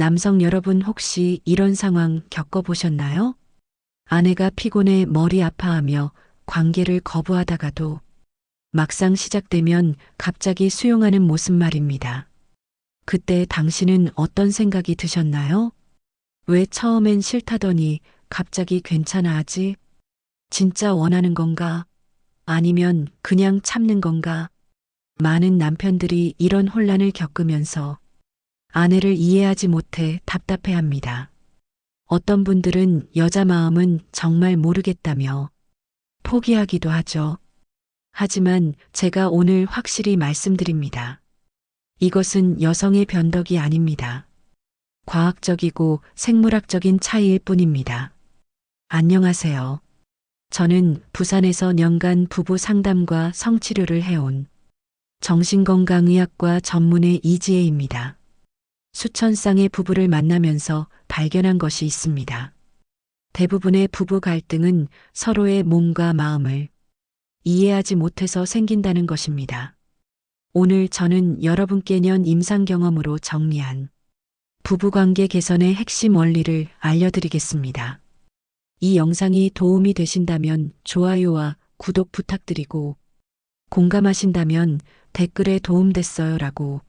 남성 여러분 혹시 이런 상황 겪어보셨나요? 아내가 피곤해 머리 아파하며 관계를 거부하다가도 막상 시작되면 갑자기 수용하는 모습 말입니다. 그때 당신은 어떤 생각이 드셨나요? 왜 처음엔 싫다더니 갑자기 괜찮아 하지? 진짜 원하는 건가? 아니면 그냥 참는 건가? 많은 남편들이 이런 혼란을 겪으면서 아내를 이해하지 못해 답답해 합니다. 어떤 분들은 여자 마음은 정말 모르겠다며 포기하기도 하죠. 하지만 제가 오늘 확실히 말씀드립니다. 이것은 여성의 변덕이 아닙니다. 과학적이고 생물학적인 차이일 뿐입니다. 안녕하세요. 저는 부산에서 년간 부부 상담과 성치료를 해온 정신건강의학과 전문의 이지혜입니다. 수천 쌍의 부부를 만나면서 발견한 것이 있습니다. 대부분의 부부 갈등은 서로의 몸과 마음을 이해하지 못해서 생긴다는 것입니다. 오늘 저는 여러분께 년 임상 경험으로 정리한 부부관계 개선의 핵심 원리를 알려드리겠습니다. 이 영상이 도움이 되신다면 좋아요와 구독 부탁드리고 공감하신다면 댓글에 도움됐어요 라고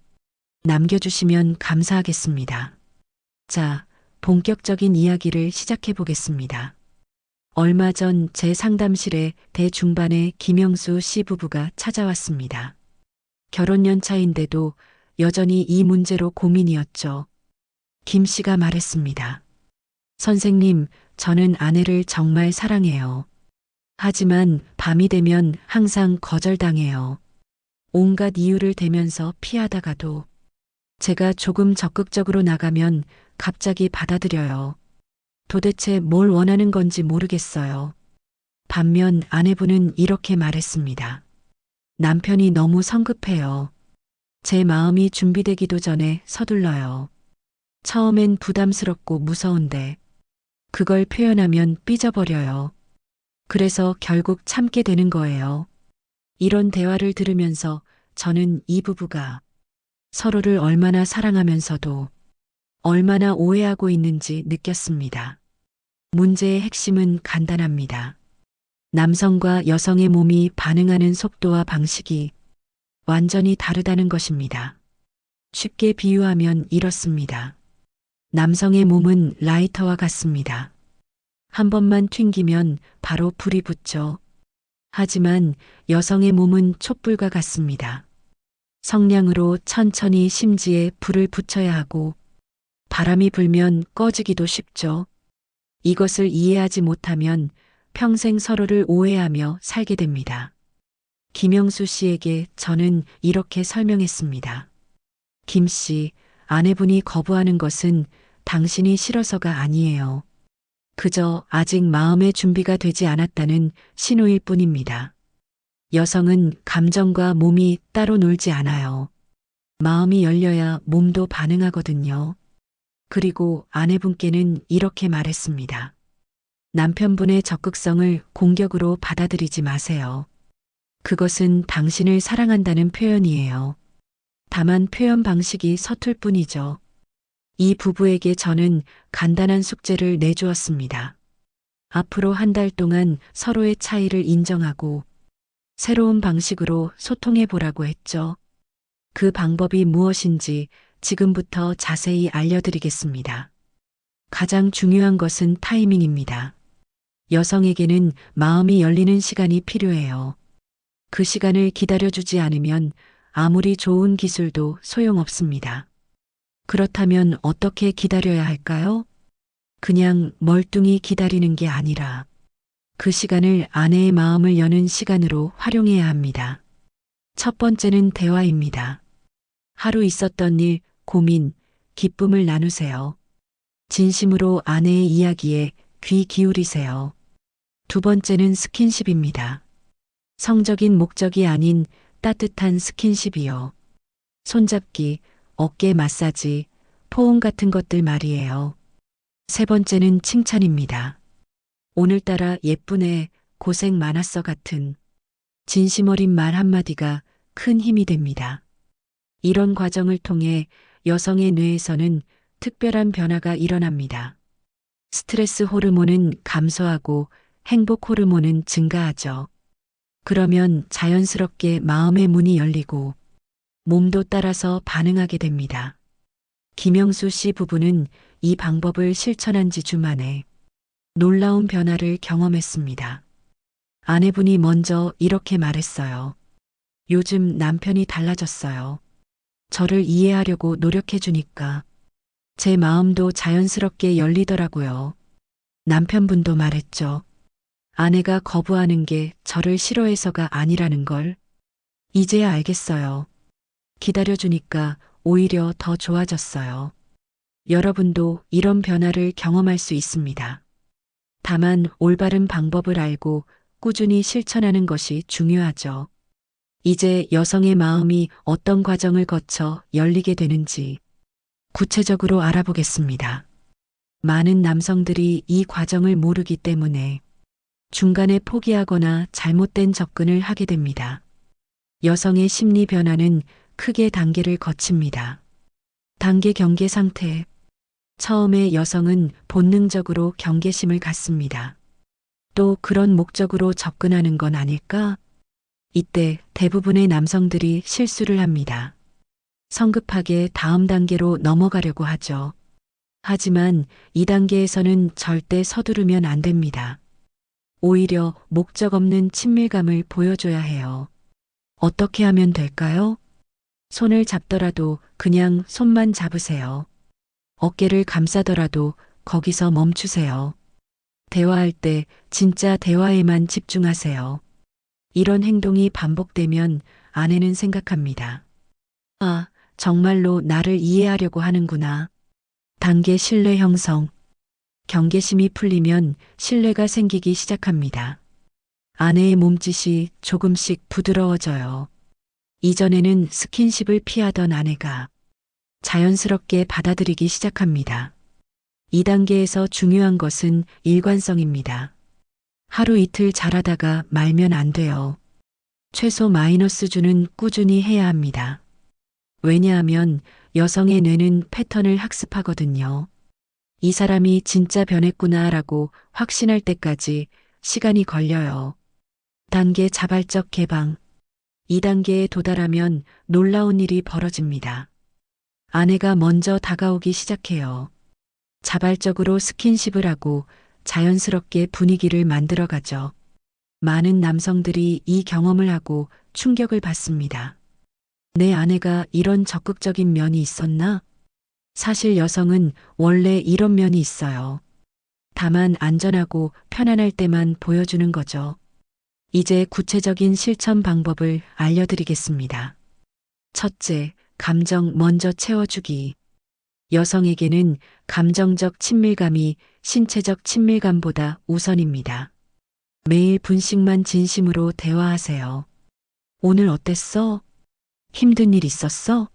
남겨주시면 감사하겠습니다. 자, 본격적인 이야기를 시작해 보겠습니다. 얼마 전 제 상담실에 대중반의 김영수 씨 부부가 찾아왔습니다. 결혼 연차인데도 여전히 이 문제로 고민이었죠. 김 씨가 말했습니다. 선생님, 저는 아내를 정말 사랑해요. 하지만 밤이 되면 항상 거절당해요. 온갖 이유를 대면서 피하다가도 제가 조금 적극적으로 나가면 갑자기 받아들여요. 도대체 뭘 원하는 건지 모르겠어요. 반면 아내분은 이렇게 말했습니다. 남편이 너무 성급해요. 제 마음이 준비되기도 전에 서둘러요. 처음엔 부담스럽고 무서운데 그걸 표현하면 삐져버려요. 그래서 결국 참게 되는 거예요. 이런 대화를 들으면서 저는 이 부부가 서로를 얼마나 사랑하면서도 얼마나 오해하고 있는지 느꼈습니다. 문제의 핵심은 간단합니다. 남성과 여성의 몸이 반응하는 속도와 방식이 완전히 다르다는 것입니다. 쉽게 비유하면 이렇습니다. 남성의 몸은 라이터와 같습니다. 한 번만 튕기면 바로 불이 붙죠. 하지만 여성의 몸은 촛불과 같습니다. 성량으로 천천히 심지에 불을 붙여야 하고 바람이 불면 꺼지기도 쉽죠. 이것을 이해하지 못하면 평생 서로를 오해하며 살게 됩니다. 김영수 씨에게 저는 이렇게 설명했습니다. 김 씨, 아내분이 거부하는 것은 당신이 싫어서가 아니에요. 그저 아직 마음의 준비가 되지 않았다는 신호일 뿐입니다. 여성은 감정과 몸이 따로 놀지 않아요. 마음이 열려야 몸도 반응하거든요. 그리고 아내분께는 이렇게 말했습니다. 남편분의 적극성을 공격으로 받아들이지 마세요. 그것은 당신을 사랑한다는 표현이에요. 다만 표현 방식이 서툴 뿐이죠. 이 부부에게 저는 간단한 숙제를 내주었습니다. 앞으로 한 달 동안 서로의 차이를 인정하고 새로운 방식으로 소통해 보라고 했죠. 그 방법이 무엇인지 지금부터 자세히 알려드리겠습니다. 가장 중요한 것은 타이밍입니다. 여성에게는 마음이 열리는 시간이 필요해요. 그 시간을 기다려주지 않으면 아무리 좋은 기술도 소용없습니다. 그렇다면 어떻게 기다려야 할까요? 그냥 멀뚱히 기다리는 게 아니라 그 시간을 아내의 마음을 여는 시간으로 활용해야 합니다. 첫 번째는 대화입니다. 하루 있었던 일, 고민, 기쁨을 나누세요. 진심으로 아내의 이야기에 귀 기울이세요. 두 번째는 스킨십입니다. 성적인 목적이 아닌 따뜻한 스킨십이요. 손잡기, 어깨 마사지, 포옹 같은 것들 말이에요. 세 번째는 칭찬입니다. 오늘따라 예쁘네, 고생 많았어 같은 진심 어린 말 한마디가 큰 힘이 됩니다. 이런 과정을 통해 여성의 뇌에서는 특별한 변화가 일어납니다. 스트레스 호르몬은 감소하고 행복 호르몬은 증가하죠. 그러면 자연스럽게 마음의 문이 열리고 몸도 따라서 반응하게 됩니다. 김영수 씨 부부는 이 방법을 실천한 지 주만에 놀라운 변화를 경험했습니다. 아내분이 먼저 이렇게 말했어요. 요즘 남편이 달라졌어요. 저를 이해하려고 노력해 주니까 제 마음도 자연스럽게 열리더라고요. 남편분도 말했죠. 아내가 거부하는 게 저를 싫어해서가 아니라는 걸 이제야 알겠어요. 기다려주니까 오히려 더 좋아졌어요. 여러분도 이런 변화를 경험할 수 있습니다. 다만 올바른 방법을 알고 꾸준히 실천하는 것이 중요하죠. 이제 여성의 마음이 어떤 과정을 거쳐 열리게 되는지 구체적으로 알아보겠습니다. 많은 남성들이 이 과정을 모르기 때문에 중간에 포기하거나 잘못된 접근을 하게 됩니다. 여성의 심리 변화는 크게 단계를 거칩니다. 단계 경계 상태. 처음에 여성은 본능적으로 경계심을 갖습니다. 또 그런 목적으로 접근하는 건 아닐까? 이때 대부분의 남성들이 실수를 합니다. 성급하게 다음 단계로 넘어가려고 하죠. 하지만 이 단계에서는 절대 서두르면 안 됩니다. 오히려 목적 없는 친밀감을 보여줘야 해요. 어떻게 하면 될까요? 손을 잡더라도 그냥 손만 잡으세요. 어깨를 감싸더라도 거기서 멈추세요. 대화할 때 진짜 대화에만 집중하세요. 이런 행동이 반복되면 아내는 생각합니다. 아, 정말로 나를 이해하려고 하는구나. 단계 신뢰 형성. 경계심이 풀리면 신뢰가 생기기 시작합니다. 아내의 몸짓이 조금씩 부드러워져요. 이전에는 스킨십을 피하던 아내가 자연스럽게 받아들이기 시작합니다. 이 단계에서 중요한 것은 일관성입니다. 하루 이틀 잘하다가 말면 안 돼요. 최소 마이너스 주는 꾸준히 해야 합니다. 왜냐하면 여성의 뇌는 패턴을 학습하거든요. 이 사람이 진짜 변했구나라고 확신할 때까지 시간이 걸려요. 단계 자발적 개방. 2단계에 도달하면 놀라운 일이 벌어집니다. 아내가 먼저 다가오기 시작해요. 자발적으로 스킨십을 하고 자연스럽게 분위기를 만들어가죠. 많은 남성들이 이 경험을 하고 충격을 받습니다. 내 아내가 이런 적극적인 면이 있었나? 사실 여성은 원래 이런 면이 있어요. 다만 안전하고 편안할 때만 보여주는 거죠. 이제 구체적인 실천 방법을 알려드리겠습니다. 첫째, 감정 먼저 채워주기. 여성에게는 감정적 친밀감이 신체적 친밀감보다 우선입니다. 매일 분씩만 진심으로 대화하세요. 오늘 어땠어? 힘든 일 있었어?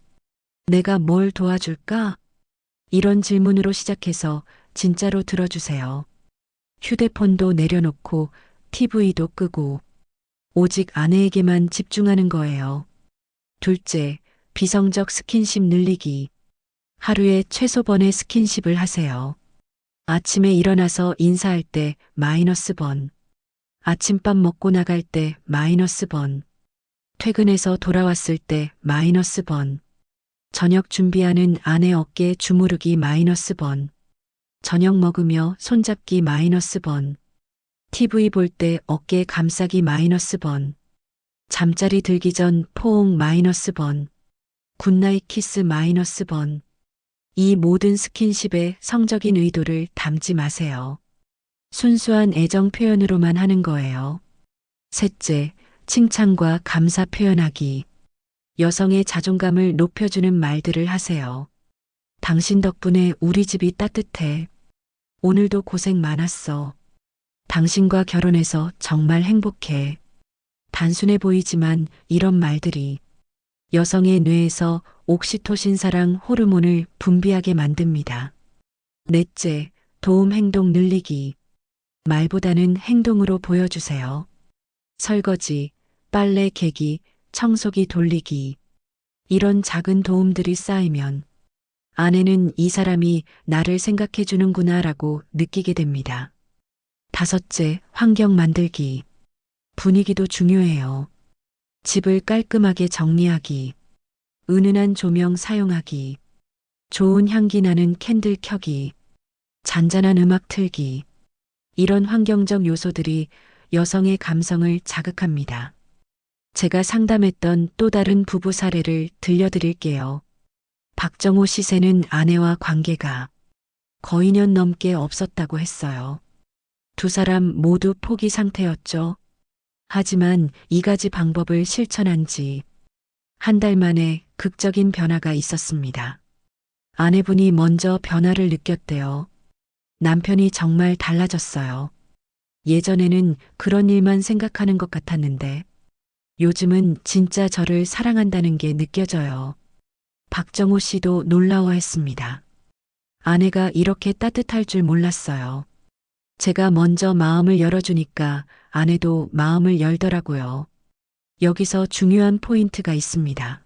내가 뭘 도와줄까? 이런 질문으로 시작해서 진짜로 들어주세요. 휴대폰도 내려놓고 TV도 끄고 오직 아내에게만 집중하는 거예요. 둘째, 비성적 스킨십 늘리기. 하루에 최소 번의 스킨십을 하세요. 아침에 일어나서 인사할 때 마이너스 번. 아침밥 먹고 나갈 때 마이너스 번. 퇴근해서 돌아왔을 때 마이너스 번. 저녁 준비하는 아내 어깨 주무르기 마이너스 번. 저녁 먹으며 손잡기 마이너스 번. TV 볼 때 어깨 감싸기 마이너스 번. 잠자리 들기 전 포옹 마이너스 번. 굿나잇 키스 마이너스 번. 이 모든 스킨십에 성적인 의도를 담지 마세요. 순수한 애정 표현으로만 하는 거예요. 셋째, 칭찬과 감사 표현하기. 여성의 자존감을 높여주는 말들을 하세요. 당신 덕분에 우리 집이 따뜻해. 오늘도 고생 많았어. 당신과 결혼해서 정말 행복해. 단순해 보이지만 이런 말들이 여성의 뇌에서 옥시토신 사랑 호르몬을 분비하게 만듭니다. 넷째, 도움 행동 늘리기. 말보다는 행동으로 보여주세요. 설거지, 빨래 개기, 청소기 돌리기. 이런 작은 도움들이 쌓이면 아내는 이 사람이 나를 생각해 주는구나 라고 느끼게 됩니다. 다섯째, 환경 만들기. 분위기도 중요해요. 집을 깔끔하게 정리하기. 은은한 조명 사용하기. 좋은 향기 나는 캔들 켜기. 잔잔한 음악 틀기. 이런 환경적 요소들이 여성의 감성을 자극합니다. 제가 상담했던 또 다른 부부 사례를 들려드릴게요. 박정호 시세는 아내와 관계가 거의 년 넘게 없었다고 했어요. 두 사람 모두 포기 상태였죠. 하지만 이 가지 방법을 실천한 지 한 달 만에 극적인 변화가 있었습니다. 아내분이 먼저 변화를 느꼈대요. 남편이 정말 달라졌어요. 예전에는 그런 일만 생각하는 것 같았는데 요즘은 진짜 저를 사랑한다는 게 느껴져요. 박정호 씨도 놀라워했습니다. 아내가 이렇게 따뜻할 줄 몰랐어요. 제가 먼저 마음을 열어주니까 아내도 마음을 열더라고요. 여기서 중요한 포인트가 있습니다.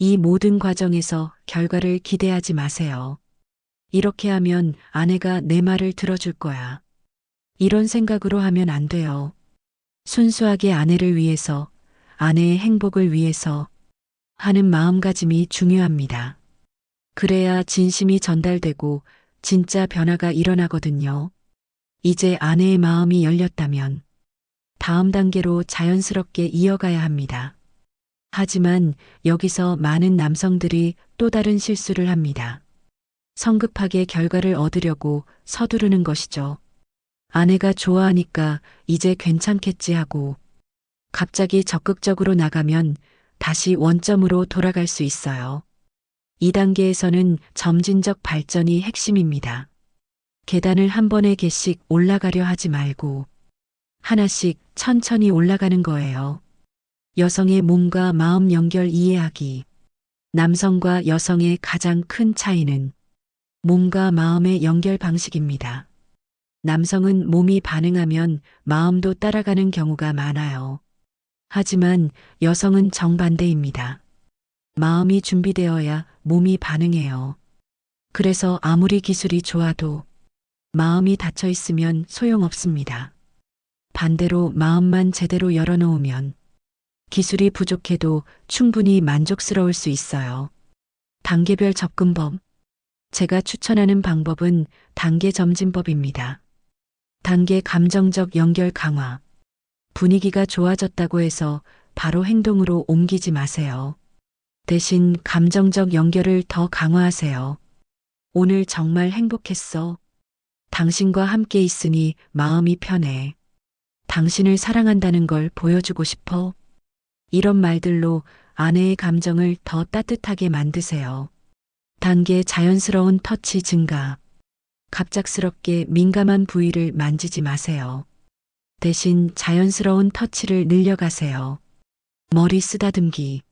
이 모든 과정에서 결과를 기대하지 마세요. 이렇게 하면 아내가 내 말을 들어줄 거야. 이런 생각으로 하면 안 돼요. 순수하게 아내를 위해서, 아내의 행복을 위해서 하는 마음가짐이 중요합니다. 그래야 진심이 전달되고 진짜 변화가 일어나거든요. 이제 아내의 마음이 열렸다면 다음 단계로 자연스럽게 이어가야 합니다. 하지만 여기서 많은 남성들이 또 다른 실수를 합니다. 성급하게 결과를 얻으려고 서두르는 것이죠. 아내가 좋아하니까 이제 괜찮겠지 하고 갑자기 적극적으로 나가면 다시 원점으로 돌아갈 수 있어요. 2단계에서는 점진적 발전이 핵심입니다. 계단을 한 번에 개씩 올라가려 하지 말고 하나씩 천천히 올라가는 거예요. 여성의 몸과 마음 연결 이해하기. 남성과 여성의 가장 큰 차이는 몸과 마음의 연결 방식입니다. 남성은 몸이 반응하면 마음도 따라가는 경우가 많아요. 하지만 여성은 정반대입니다. 마음이 준비되어야 몸이 반응해요. 그래서 아무리 기술이 좋아도 마음이 닫혀 있으면 소용없습니다. 반대로 마음만 제대로 열어놓으면 기술이 부족해도 충분히 만족스러울 수 있어요. 단계별 접근법. 제가 추천하는 방법은 단계 점진법입니다. 단계 감정적 연결 강화. 분위기가 좋아졌다고 해서 바로 행동으로 옮기지 마세요. 대신 감정적 연결을 더 강화하세요. 오늘 정말 행복했어. 당신과 함께 있으니 마음이 편해. 당신을 사랑한다는 걸 보여주고 싶어. 이런 말들로 아내의 감정을 더 따뜻하게 만드세요. 단계 자연스러운 터치 증가. 갑작스럽게 민감한 부위를 만지지 마세요. 대신 자연스러운 터치를 늘려가세요. 머리 쓰다듬기,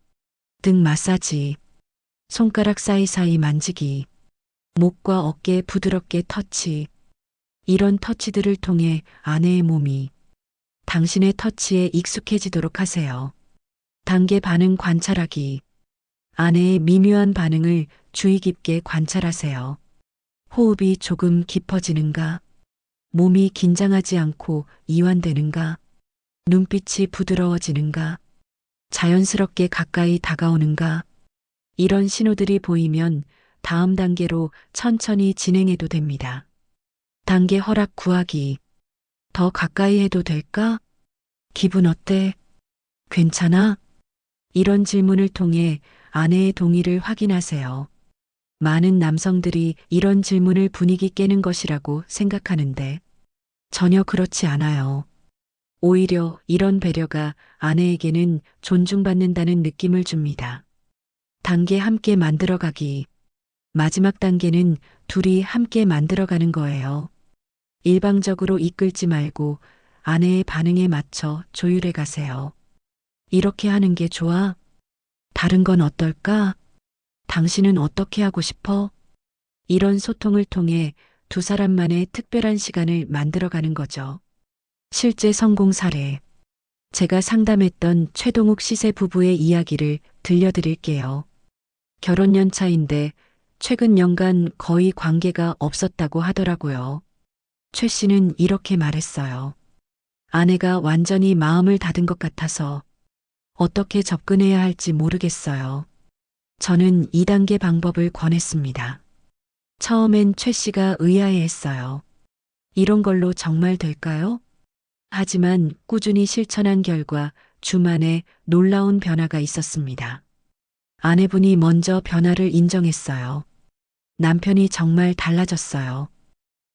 등 마사지, 손가락 사이사이 만지기, 목과 어깨 부드럽게 터치. 이런 터치들을 통해 아내의 몸이 당신의 터치에 익숙해지도록 하세요. 단계 반응 관찰하기. 아내의 미묘한 반응을 주의 깊게 관찰하세요. 호흡이 조금 깊어지는가? 몸이 긴장하지 않고 이완되는가? 눈빛이 부드러워지는가? 자연스럽게 가까이 다가오는가? 이런 신호들이 보이면 다음 단계로 천천히 진행해도 됩니다. 단계 허락 구하기. 더 가까이 해도 될까? 기분 어때? 괜찮아? 이런 질문을 통해 아내의 동의를 확인하세요. 많은 남성들이 이런 질문을 분위기 깨는 것이라고 생각하는데 전혀 그렇지 않아요. 오히려 이런 배려가 아내에게는 존중받는다는 느낌을 줍니다. 단계 함께 만들어가기. 마지막 단계는 둘이 함께 만들어가는 거예요. 일방적으로 이끌지 말고 아내의 반응에 맞춰 조율해 가세요. 이렇게 하는 게 좋아? 다른 건 어떨까? 당신은 어떻게 하고 싶어? 이런 소통을 통해 두 사람만의 특별한 시간을 만들어가는 거죠. 실제 성공 사례. 제가 상담했던 최동욱 시세 부부의 이야기를 들려드릴게요. 결혼 연차인데 최근 연간 거의 관계가 없었다고 하더라고요. 최 씨는 이렇게 말했어요. 아내가 완전히 마음을 닫은 것 같아서 어떻게 접근해야 할지 모르겠어요. 저는 2단계 방법을 권했습니다. 처음엔 최 씨가 의아해 했어요. 이런 걸로 정말 될까요? 하지만 꾸준히 실천한 결과 주만에 놀라운 변화가 있었습니다. 아내분이 먼저 변화를 인정했어요. 남편이 정말 달라졌어요.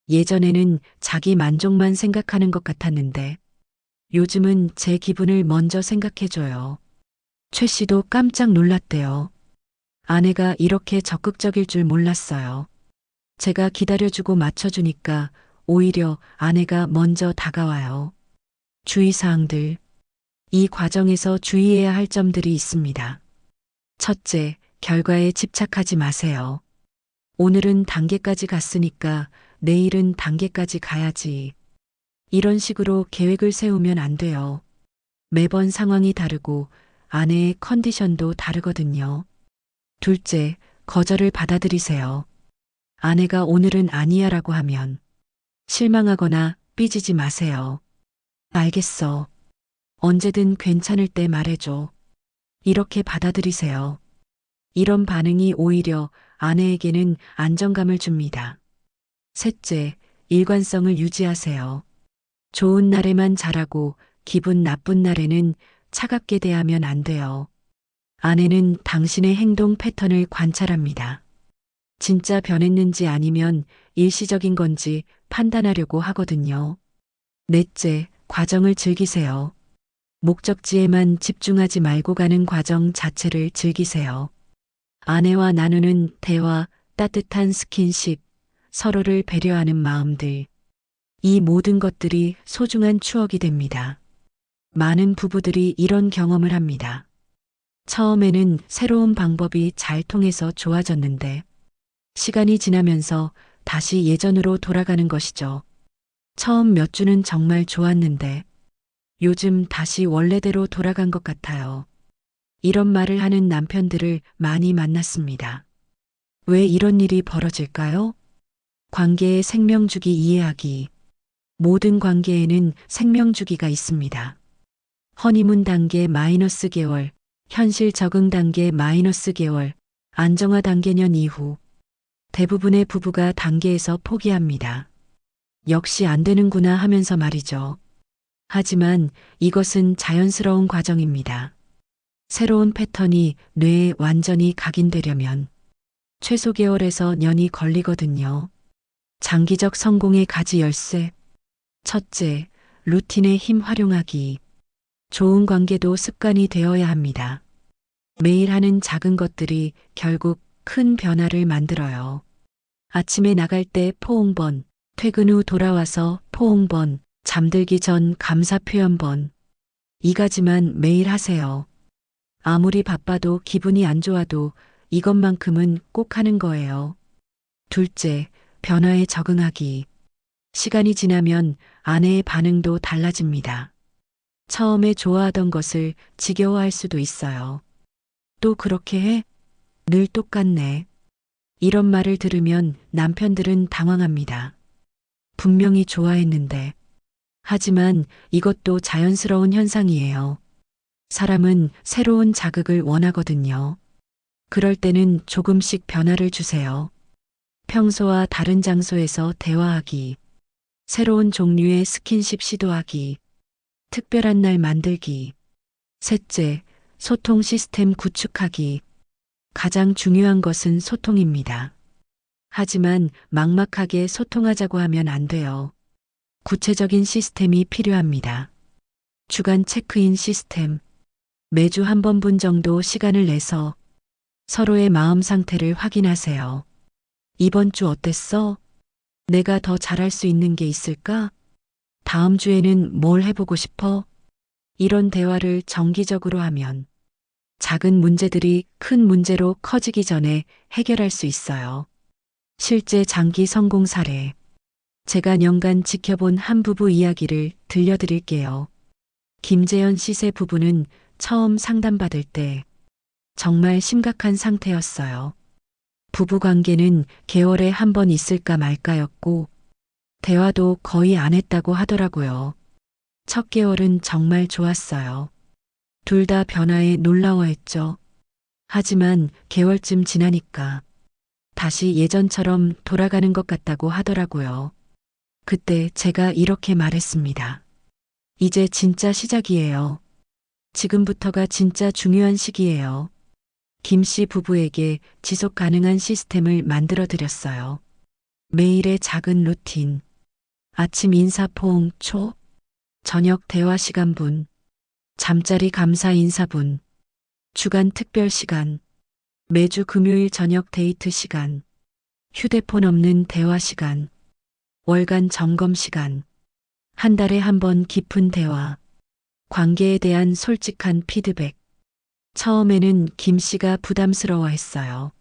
예전에는 자기 만족만 생각하는 것 같았는데 요즘은 제 기분을 먼저 생각해줘요. 최 씨도 깜짝 놀랐대요. 아내가 이렇게 적극적일 줄 몰랐어요. 제가 기다려주고 맞춰주니까 오히려 아내가 먼저 다가와요. 주의사항들. 이 과정에서 주의해야 할 점들이 있습니다. 첫째, 결과에 집착하지 마세요. 오늘은 단계까지 갔으니까 내일은 단계까지 가야지. 이런 식으로 계획을 세우면 안 돼요. 매번 상황이 다르고 아내의 컨디션도 다르거든요. 둘째, 거절을 받아들이세요. 아내가 오늘은 아니야 라고 하면 실망하거나 삐지지 마세요. 알겠어. 언제든 괜찮을 때 말해줘. 이렇게 받아들이세요. 이런 반응이 오히려 아내에게는 안정감을 줍니다. 셋째, 일관성을 유지하세요. 좋은 날에만 잘하고 기분 나쁜 날에는 차갑게 대하면 안 돼요. 아내는 당신의 행동 패턴을 관찰합니다. 진짜 변했는지 아니면 일시적인 건지 판단하려고 하거든요. 넷째, 과정을 즐기세요. 목적지에만 집중하지 말고 가는 과정 자체를 즐기세요. 아내와 나누는 대화, 따뜻한 스킨십, 서로를 배려하는 마음들. 이 모든 것들이 소중한 추억이 됩니다. 많은 부부들이 이런 경험을 합니다. 처음에는 새로운 방법이 잘 통해서 좋아졌는데, 시간이 지나면서 다시 예전으로 돌아가는 것이죠. 처음 몇 주는 정말 좋았는데, 요즘 다시 원래대로 돌아간 것 같아요. 이런 말을 하는 남편들을 많이 만났습니다. 왜 이런 일이 벌어질까요? 관계의 생명주기 이해하기. 모든 관계에는 생명주기가 있습니다. 허니문 단계 마이너스 개월, 현실 적응 단계 마이너스 개월, 안정화 단계 년 이후. 대부분의 부부가 단계에서 포기합니다. 역시 안 되는구나 하면서 말이죠. 하지만 이것은 자연스러운 과정입니다. 새로운 패턴이 뇌에 완전히 각인되려면 최소 개월에서 년이 걸리거든요. 장기적 성공의 가지 열쇠. 첫째, 루틴의 힘 활용하기. 좋은 관계도 습관이 되어야 합니다. 매일 하는 작은 것들이 결국 큰 변화를 만들어요. 아침에 나갈 때 포옹번, 퇴근 후 돌아와서 포옹번, 잠들기 전 감사 표현번. 이 가지만 매일 하세요. 아무리 바빠도 기분이 안 좋아도 이것만큼은 꼭 하는 거예요. 둘째, 변화에 적응하기. 시간이 지나면 아내의 반응도 달라집니다. 처음에 좋아하던 것을 지겨워할 수도 있어요. 또 그렇게 해? 늘 똑같네. 이런 말을 들으면 남편들은 당황합니다. 분명히 좋아했는데. 하지만 이것도 자연스러운 현상이에요. 사람은 새로운 자극을 원하거든요. 그럴 때는 조금씩 변화를 주세요. 평소와 다른 장소에서 대화하기. 새로운 종류의 스킨십 시도하기. 특별한 날 만들기. 셋째, 소통 시스템 구축하기. 가장 중요한 것은 소통입니다. 하지만 막막하게 소통하자고 하면 안 돼요. 구체적인 시스템이 필요합니다. 주간 체크인 시스템. 매주 한 번분 정도 시간을 내서 서로의 마음 상태를 확인하세요. 이번 주 어땠어? 내가 더 잘할 수 있는 게 있을까? 다음 주에는 뭘 해보고 싶어? 이런 대화를 정기적으로 하면 작은 문제들이 큰 문제로 커지기 전에 해결할 수 있어요. 실제 장기 성공 사례. 제가 년간 지켜본 한 부부 이야기를 들려드릴게요. 김재현 씨세 부부는 처음 상담받을 때 정말 심각한 상태였어요. 부부 관계는 개월에 한 번 있을까 말까였고, 대화도 거의 안 했다고 하더라고요. 첫 개월은 정말 좋았어요. 둘 다 변화에 놀라워했죠. 하지만 개월쯤 지나니까 다시 예전처럼 돌아가는 것 같다고 하더라고요. 그때 제가 이렇게 말했습니다. 이제 진짜 시작이에요. 지금부터가 진짜 중요한 시기예요. 김 씨 부부에게 지속 가능한 시스템을 만들어 드렸어요. 매일의 작은 루틴. 아침 인사 포옹 초, 저녁 대화 시간 분, 잠자리 감사 인사 분, 주간 특별 시간, 매주 금요일 저녁 데이트 시간, 휴대폰 없는 대화 시간, 월간 점검 시간, 한 달에 한 번 깊은 대화, 관계에 대한 솔직한 피드백. 처음에는 김 씨가 부담스러워 했어요.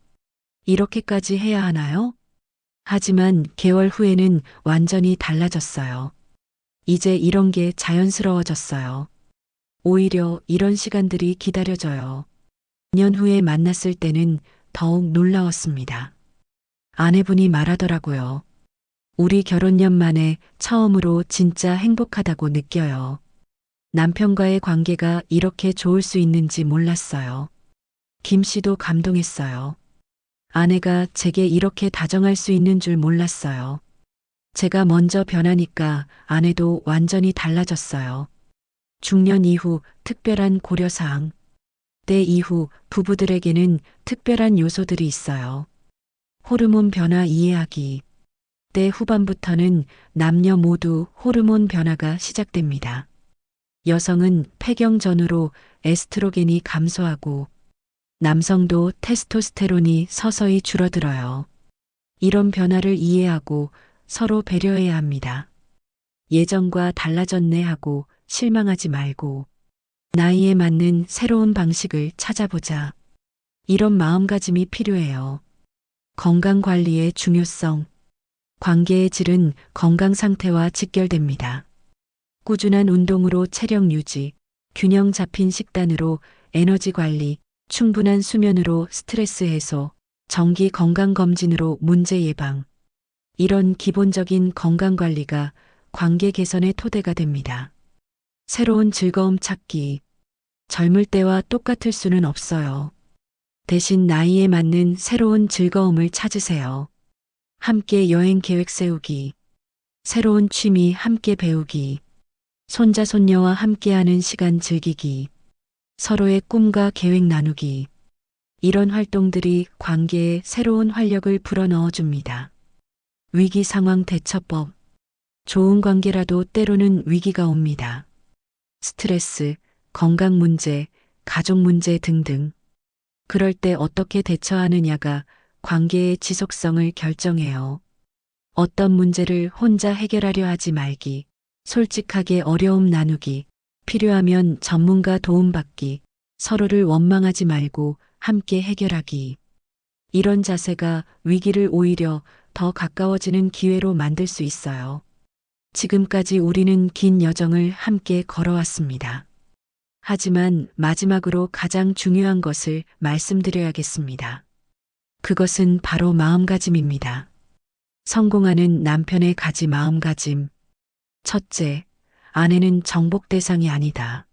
이렇게까지 해야 하나요? 하지만 개월 후에는 완전히 달라졌어요. 이제 이런 게 자연스러워졌어요. 오히려 이런 시간들이 기다려져요. 2년 후에 만났을 때는 더욱 놀라웠습니다. 아내분이 말하더라고요. 우리 결혼년 만에 처음으로 진짜 행복하다고 느껴요. 남편과의 관계가 이렇게 좋을 수 있는지 몰랐어요. 김 씨도 감동했어요. 아내가 제게 이렇게 다정할 수 있는 줄 몰랐어요. 제가 먼저 변하니까 아내도 완전히 달라졌어요. 중년 이후 특별한 고려사항. 때 이후 부부들에게는 특별한 요소들이 있어요. 호르몬 변화 이해하기. 때 후반부터는 남녀 모두 호르몬 변화가 시작됩니다. 여성은 폐경 전후로 에스트로겐이 감소하고 남성도 테스토스테론이 서서히 줄어들어요. 이런 변화를 이해하고 서로 배려해야 합니다. 예전과 달라졌네 하고 실망하지 말고 나이에 맞는 새로운 방식을 찾아보자. 이런 마음가짐이 필요해요. 건강 관리의 중요성. 관계의 질은 건강 상태와 직결됩니다. 꾸준한 운동으로 체력 유지, 균형 잡힌 식단으로 에너지 관리, 충분한 수면으로 스트레스 해소, 정기 건강검진으로 문제 예방. 이런 기본적인 건강관리가 관계 개선의 토대가 됩니다. 새로운 즐거움 찾기. 젊을 때와 똑같을 수는 없어요. 대신 나이에 맞는 새로운 즐거움을 찾으세요. 함께 여행 계획 세우기. 새로운 취미 함께 배우기. 손자, 손녀와 함께하는 시간 즐기기. 서로의 꿈과 계획 나누기. 이런 활동들이 관계에 새로운 활력을 불어넣어 줍니다. 위기 상황 대처법. 좋은 관계라도 때로는 위기가 옵니다. 스트레스, 건강 문제, 가족 문제 등등. 그럴 때 어떻게 대처하느냐가 관계의 지속성을 결정해요. 어떤 문제를 혼자 해결하려 하지 말기, 솔직하게 어려움 나누기, 필요하면 전문가 도움받기, 서로를 원망하지 말고 함께 해결하기. 이런 자세가 위기를 오히려 더 가까워지는 기회로 만들 수 있어요. 지금까지 우리는 긴 여정을 함께 걸어왔습니다. 하지만 마지막으로 가장 중요한 것을 말씀드려야겠습니다. 그것은 바로 마음가짐입니다. 성공하는 남편의 가지 마음가짐. 첫째, 아내는 정복 대상이 아니다.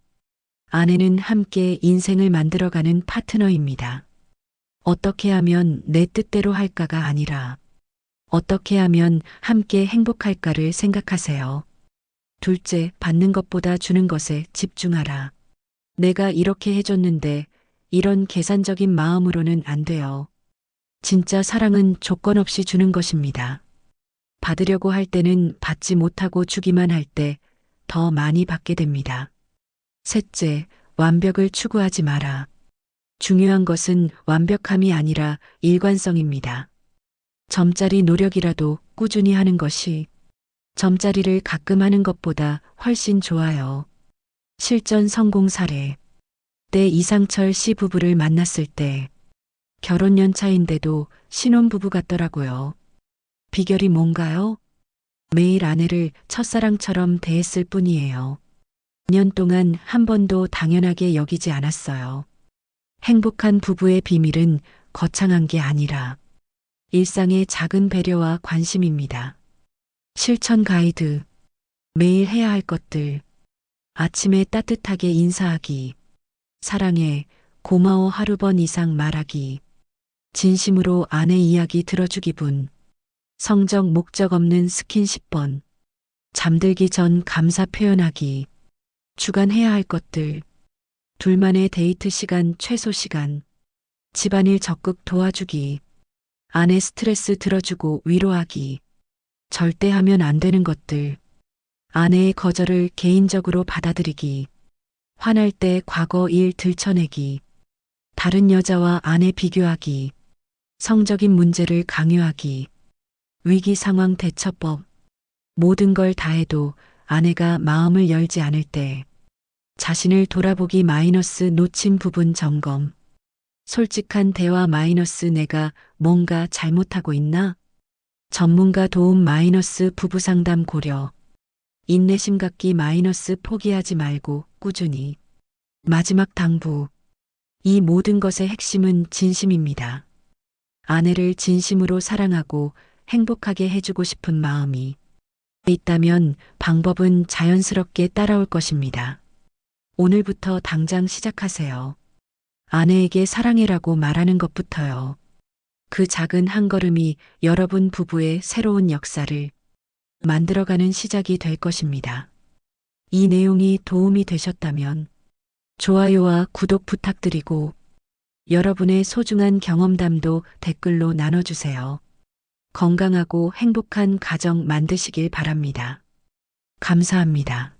아내는 함께 인생을 만들어가는 파트너입니다. 어떻게 하면 내 뜻대로 할까가 아니라 어떻게 하면 함께 행복할까를 생각하세요. 둘째, 받는 것보다 주는 것에 집중하라. 내가 이렇게 해줬는데 이런 계산적인 마음으로는 안 돼요. 진짜 사랑은 조건 없이 주는 것입니다. 받으려고 할 때는 받지 못하고 주기만 할 때 더 많이 받게 됩니다. 셋째, 완벽을 추구하지 마라. 중요한 것은 완벽함이 아니라 일관성입니다. 점짜리 노력이라도 꾸준히 하는 것이 점짜리를 가끔 하는 것보다 훨씬 좋아요. 실전 성공 사례. 때 이상철 씨 부부를 만났을 때 결혼 연차인데도 신혼부부 같더라고요. 비결이 뭔가요? 매일 아내를 첫사랑처럼 대했을 뿐이에요. 2년 동안 한 번도 당연하게 여기지 않았어요. 행복한 부부의 비밀은 거창한 게 아니라 일상의 작은 배려와 관심입니다. 실천 가이드. 매일 해야 할 것들. 아침에 따뜻하게 인사하기. 사랑해, 고마워 하루 번 이상 말하기. 진심으로 아내 이야기 들어주기 분. 성적 목적 없는 스킨십 번. 잠들기 전 감사 표현하기. 주간 해야 할 것들. 둘만의 데이트 시간 최소 시간. 집안일 적극 도와주기. 아내 스트레스 들어주고 위로하기. 절대 하면 안 되는 것들. 아내의 거절을 개인적으로 받아들이기. 화날 때 과거 일 들춰내기. 다른 여자와 아내 비교하기. 성적인 문제를 강요하기. 위기 상황 대처법. 모든 걸 다 해도 아내가 마음을 열지 않을 때. 자신을 돌아보기 마이너스 놓친 부분 점검. 솔직한 대화 마이너스 내가 뭔가 잘못하고 있나? 전문가 도움 마이너스 부부 상담 고려. 인내심 갖기 마이너스 포기하지 말고 꾸준히. 마지막 당부. 이 모든 것의 핵심은 진심입니다. 아내를 진심으로 사랑하고 행복하게 해주고 싶은 마음이 있다면 방법은 자연스럽게 따라올 것입니다. 오늘부터 당장 시작하세요. 아내에게 사랑해라고 말하는 것부터요. 그 작은 한 걸음이 여러분 부부의 새로운 역사를 만들어가는 시작이 될 것입니다. 이 내용이 도움이 되셨다면 좋아요와 구독 부탁드리고 여러분의 소중한 경험담도 댓글로 나눠주세요. 건강하고 행복한 가정 만드시길 바랍니다. 감사합니다.